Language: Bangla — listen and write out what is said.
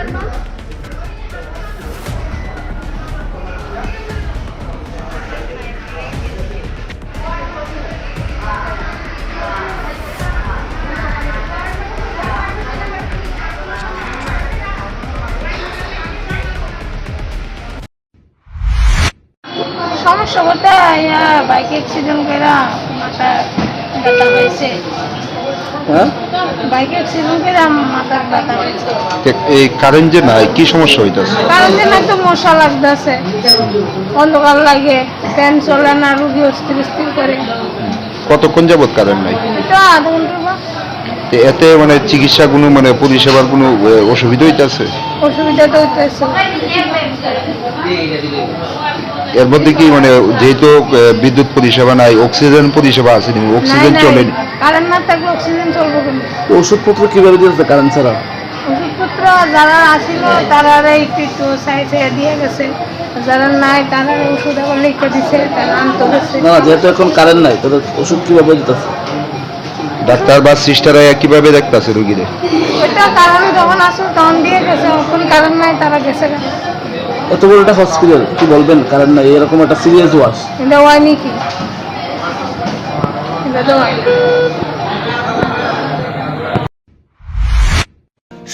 শর্মা সমস্যা বলতে বাইকে অ্যাক্সিডেন্ট করে মাথা ব্যথা হয়েছে। হ্যাঁ? বাইকে অ্যাক্সিডেন্ট করে মাথার ব্যথা এই কারেন্ট যে নাই কি সমস্যা হইতাছে? একটু মশা লাগতেছে। অন্ধকার লাগে ফ্যান চলে না রুগী অস্থির স্থির করে। কতক্ষণ যাবত কারেন্ট নাই? এটা আধ ঘণ্টা বা। এতে মানে চিকিৎসা কোনো মানে পরিষেবার কোনো অসুবিধা হইতাছে? অসুবিধা তো হইতেছে। এর মধ্যে কি মানে যেহেতু বিদ্যুৎ পরিষেবা নাই অক্সিজেন পরিষেবা আছে নি অক্সিজেন চলেনি কারেন্ট না? থাকলে অক্সিজেন চলবো ওষুধপত্র কীভাবে দিতেছে কারেন্ট ছাড়া? ওষুধপত্র যারা আসিল তারা একটু একটু সাইড দিয়ে গেছে। যারা নাই তারা ওষুধ আবার লিখে দিছে তারা আনতে গেছে না না যেহেতু এখন কারেন্ট নাই তাহলে ওষুধ কীভাবে দিতেছে? ডাক্তার বা সিস্টাররা কীভাবে দেখতাছে রুগীদের ওইটা কারণ যখন আসলো তখন দিয়ে গেছে এখন কারণ নাই তারা গেছে না। এত বড় একটা হসপিটাল কি বলবেন? কারেন্ট নাই এরকম একটা সিরিয়াস ওয়াশ কিন্তু হয়নি কি? এটা তো হয়নি